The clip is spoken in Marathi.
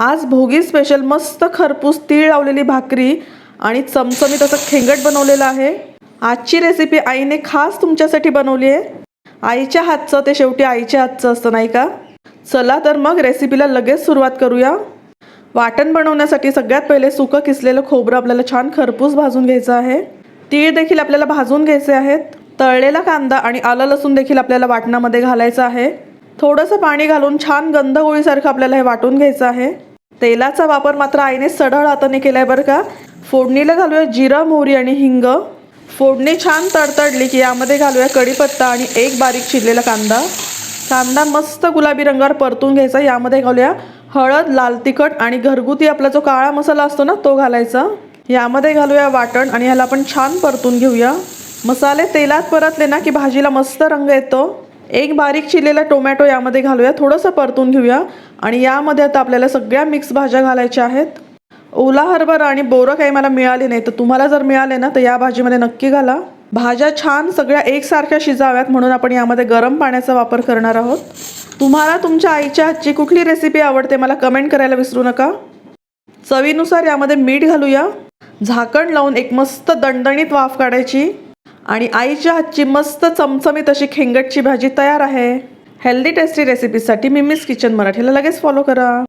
आज भोगी स्पेशल मस्त खरपूस तीळ लावलेली भाकरी आणि चमचमीत असं खेंगट बनवलेलं आहे. आजची रेसिपी आईने खास तुमच्यासाठी बनवली आहे. आईच्या हातचं ते शेवटी आईच्या हातचं असतं नाही का? चला तर मग रेसिपीला लगेच सुरुवात करूया. वाटण बनवण्यासाठी सगळ्यात पहिले सुकं किसलेलं खोबरं आपल्याला छान खरपूस भाजून घ्यायचं आहे. तीळ देखील आपल्याला भाजून घ्यायचे आहेत. तळलेला कांदा आणि आलं लसूण देखील आपल्याला वाटणामध्ये घालायचं आहे. थोडंसं पाणी घालून छान गंधगोळीसारखं आपल्याला हे वाटून घ्यायचं आहे. तेलाचा वापर मात्र आईने सढळ हाताने केलाय बरं का. फोडणीला घालूया जिरा मोहरी आणि हिंग. फोडणी छान तडतडली की यामध्ये घालूया कढीपत्ता आणि एक बारीक चिरलेला कांदा. कांदा मस्त गुलाबी रंगावर परतून घ्यायचा. यामध्ये घालूया हळद लाल तिखट आणि घरगुती आपला जो काळा मसाला असतो ना तो घालायचा. यामध्ये घालूया वाटण आणि ह्याला आपण छान परतून घेऊया. मसाले तेलात परतले ना की भाजीला मस्त रंग येतो. एक बारीक चिरलेला टोमॅटो यामध्ये घालूया. थोडंसं परतून घेऊया. आणि यामध्ये आता आपल्याला सगळ्या मिक्स भाज्या घालायच्या आहेत. ओला हरभरा आणि बोरं काही मला मिळाले नाही. तर तुम्हाला जर मिळाले ना तर या भाजीमध्ये नक्की घाला. भाज्या छान सगळ्या एकसारख्या शिजाव्यात म्हणून आपण यामध्ये गरम पाण्याचा वापर करणार आहोत. तुम्हाला तुमच्या आईच्या हातची कुठली रेसिपी आवडते मला कमेंट करायला विसरू नका. चवीनुसार यामध्ये मीठ घालूया. झाकण लावून एक मस्त दणदणीत वाफ काढायची. आणि आईच्या हातची मस्त चमचमीत अशी खेंगटची भाजी तयार आहे. हेल्दी टेस्टी रेसिपीसाठी मिमीज किचन मराठीला लगेच फॉलो करा.